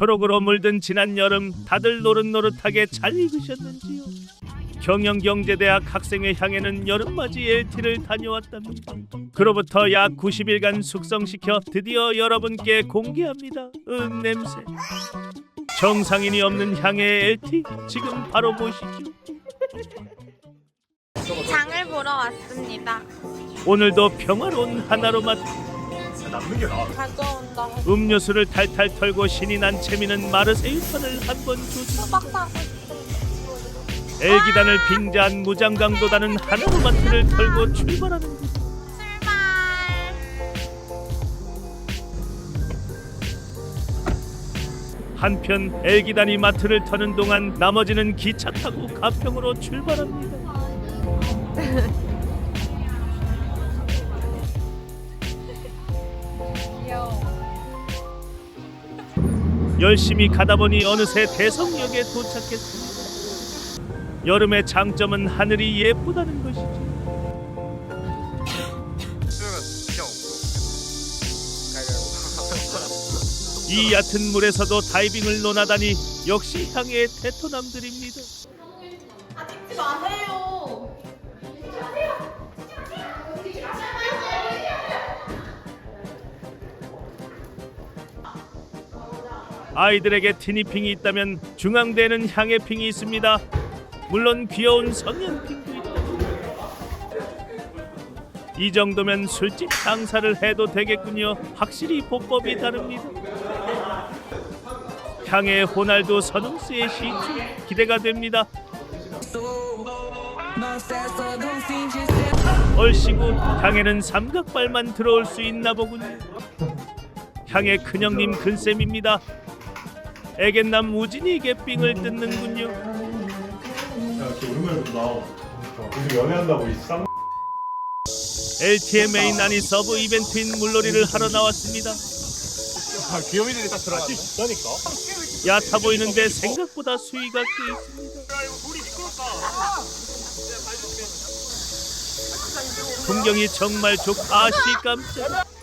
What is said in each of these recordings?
초록으로 물든 지난 여름 다들 노릇노릇하게 잘 익으셨는지요? 경영경제대학 학생회 향에는 여름맞이 LT를 다녀왔답니다. 그로부터 약 90일간 숙성시켜 드디어 여러분께 공개합니다. 은 냄새. 정상인이 없는 향의 LT 지금 바로 보시죠. 장을 보러 왔습니다. 오늘도 평화로운 하나로 맛 가져온다. 음료수를 탈탈 털고 신이 난 채미는 마르세유편을 한번 조심. 수박 사고 엘기단을 빙자한 무장강도다는 하나로마트를 털고 출발하는 것. 출발. 한편 엘기단이 마트를 터는 동안 나머지는 기차 타고 가평으로 출발합니다. 열심히 가다 보니 어느새 대성역에 도착했습니다. 여름의 장점은 하늘이 예쁘다는 것이죠. 이 얕은 물에서도 다이빙을 논하다니 역시 향의 테토남들입니다. 아 찍지 마세요. 아이들에게 티니핑이 있다면 중앙대는 향의핑이 있습니다. 물론 귀여운 성냥핑도 있다. 이 정도면 술집 장사를 해도 되겠군요. 확실히 보법이 다릅니다. 향의 호날두 선웅스의 시추 기대가 됩니다. 얼씨구 향에는 삼각발만 들어올 수 있나 보군요. 향의 큰형님 근쌤입니다. 애견남 우진이에게 삥을 뜯는군요. 야, 이렇게 오랜만에 나와. 요즘 연애한다고 이 쌍. LTMA 난이 서브 이벤트인 물놀이를 하러 나왔습니다. 아, 귀요미들이 딱 들어갈 수 있다니까. 얕아 보이는데 생각보다 수위가 꽤 있습니다. 풍경이 정말 좋. 아씨 깜짝.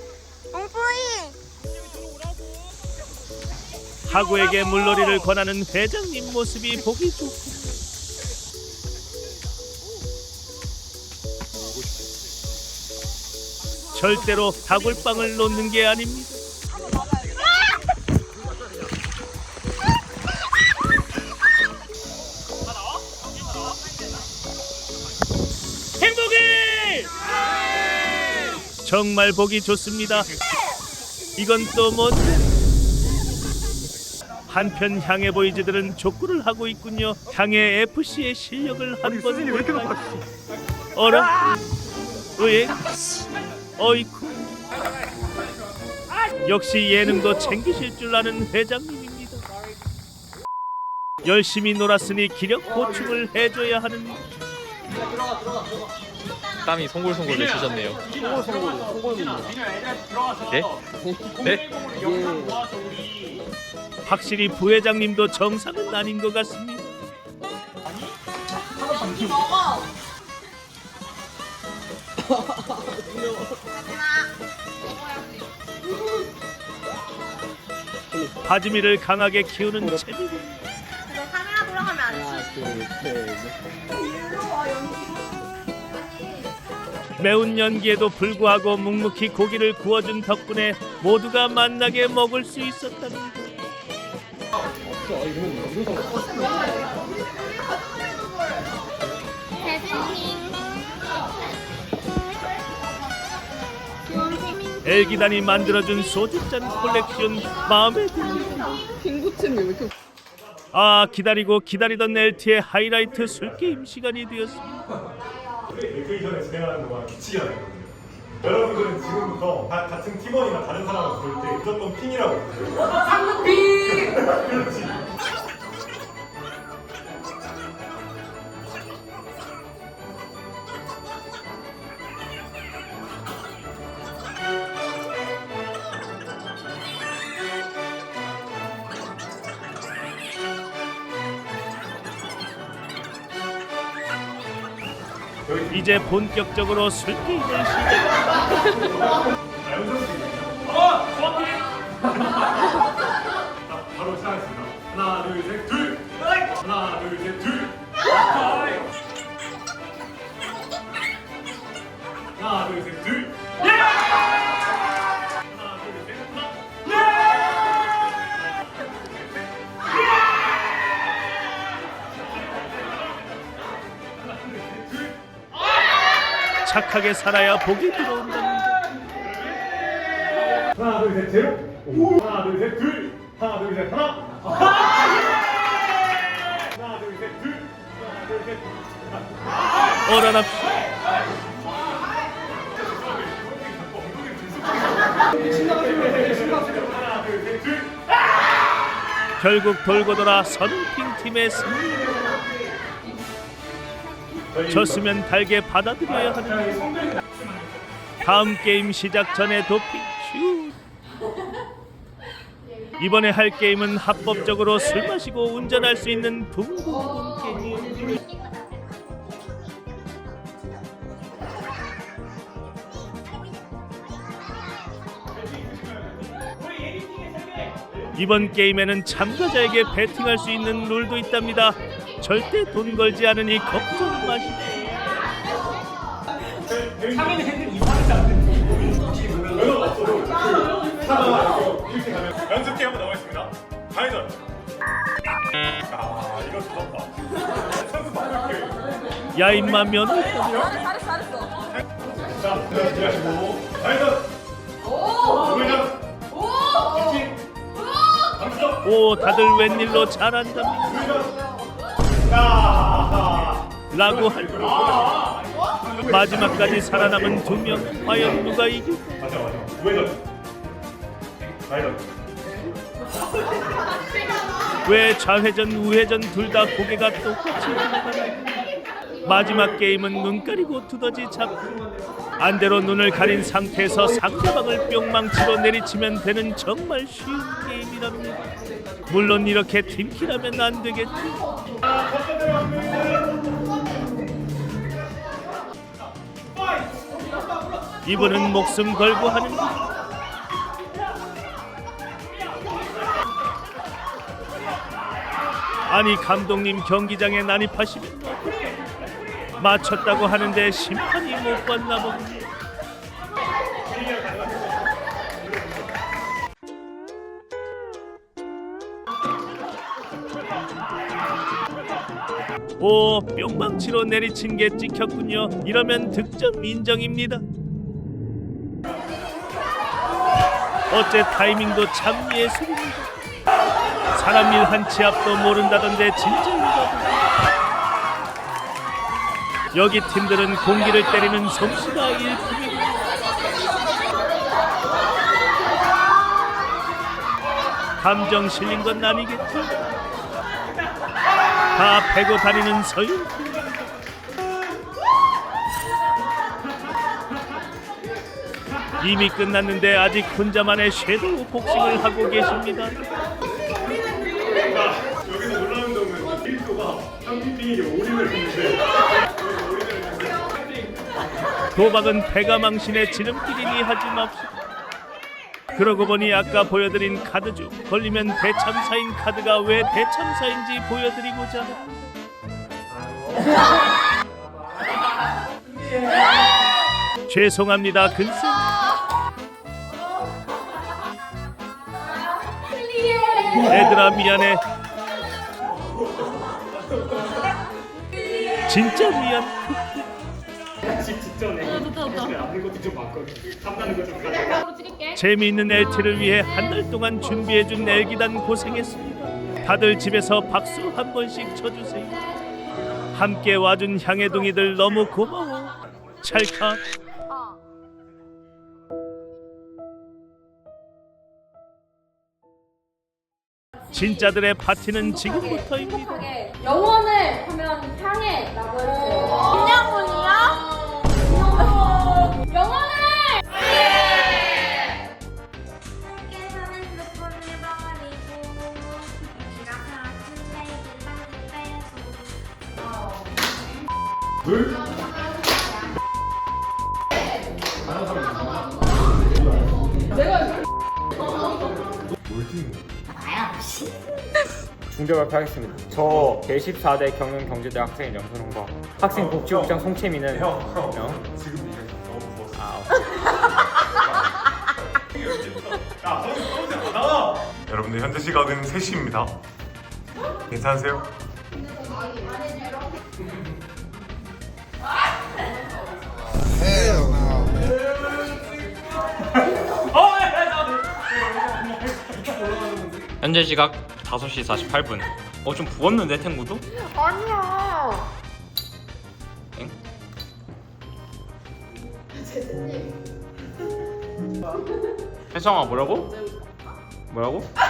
하구에게 물놀이를 권하는 회장님 모습이 보기 좋고. 절대로 다굴빵을 놓는 게 아닙니다. 행복해! 정말 보기 좋습니다. 이건 또 뭔데? 한편 향해 보이즈들은 족구를 하고 있군요. 향해 FC의 실력을 한번 볼까요? 어라? 으에? 어이쿠. 역시 예능도 챙기실 줄 아는 회장님입니다. 열심히 놀았으니 기력 보충을 해줘야 하는 땀이 송골송골 내쉬셨네요. 네? 네? 확실히 부회장님도 정상은 아닌 것 같습니다. 바지미를 강하게 키우는 채비. 카메라 돌아가면 안 돼. 매운 연기에도 불구하고 묵묵히 고기를 구워준 덕분에 모두가 만나게 먹을 수 있었답니다. 엘기단이 만들어준 소주잔 콜렉션 마음에 듭니다. 아 기다리고 기다리던 LT의 하이라이트 술 게임 시간이 되었습니다. 레크레이션에 진행하는 동안 기치게 하거든요. 여러분들은 지금부터 다, 같은 팀원이나 다른 사람을 볼때 무조건 핑이라고 부르세요. 상핑! 그렇지. 이제 본격적으로 술 게임을 시작. 자, 연습 어! 정확히! 자, 바로 시작. 착하게 살아야 복이 들어온답니다. 하나 둘셋 제로 오. 하나 둘셋둘. 하나 둘셋 하나. 하나 둘셋둘. 하나 둘셋 둘셋둘. 결국 돌고 돌아 선핑 팀의 승리. 졌으면 달게 받아들여야 하는 다음 게임 시작 전에 도핑 슈. 이번에 할 게임은 합법적으로 술 마시고 운전할 수 있는 붕붕붕 게임. 이번 게임에는 참가자에게 베팅할 수 있는 룰도 있답니다. 절대 돈 걸지 않으니 걱정 마시고. 연락 없어도 차가 이렇게 가면 연습 게임 한번 나가겠습니다 파이널 아 이거 좋았다 선수 바꿀게 야 임마 면허 잘했어 잘했어. 자 들어가시고 파이널 우회전 직진 감수적 오 다들 웬일로 잘한답니다. 라고 할 마지막까지 살아남은 두 명 과연 누가 이길까? 맞아 맞아 우회전 파이널 왜 좌회전 우회전 둘 다 고개가 똑같이 돌아가나? 마지막 게임은 눈 가리고 두더지 잡고 안대로 눈을 가린 상태에서 상대방을 뿅망치로 내리치면 되는 정말 쉬운 게임이랍니다. 물론 이렇게 팀킬하면 안 되겠지. 이분은 목숨 걸고 하는 일. 아니 감독님 경기장에 난입하시면 맞췄다고 하는데 심판이 못 봤나 보군요. 오 뿅망치로 내리친 게 찍혔군요. 이러면 득점 인정입니다. 어째 타이밍도 참 예술입니다. 사람 일 한 치 앞도 모른다던데 진짜인가. 여기 팀들은 공기를 때리는 솜씨가 일품이고. 감정 실린 건 아니겠지. 다 패고 다니는 서윤 이미 끝났는데 아직 혼자만의 섀도우 복싱을 하고 계십니다. 여기서 놀라운 점은 1조가 평균 올인을 했는데 도박은 패가 망신의 지름길이니 하지 맙시다. 그러고 보니 아까 보여드린 카드 중 걸리면 대참사인 카드가 왜 대참사인지 보여드리고자 합니다. 죄송합니다 근쌤 애들아 미안해 진짜 미안 재미있는 LT를 위해 한 달 동안 준비해준 엘기단 고생했습니다. 다들 집에서 박수 한 번씩 쳐주세요. 함께 와준 향해동이들 너무 고마워. 찰칵. 진짜들의 파티는 지금부터입니다. 영원을 하면 향해 라고. 김양훈이 둘 중대 발표하겠습니다. 저 제14대 경영경제대 학생 염선홍과 학생 복지국장 송채민은 형, 형, 형? 지금 이게 너무 좋았어. 아, 야, 거기 떨어지지 마. 여러분들 현재 시각은 3시입니다. 괜찮으세요? 현재 시각 5시 48분. 어 좀 부었는데 탱구도? 아니야. 엥? 제재님. 혜성아 뭐라고? 뭐라고? 나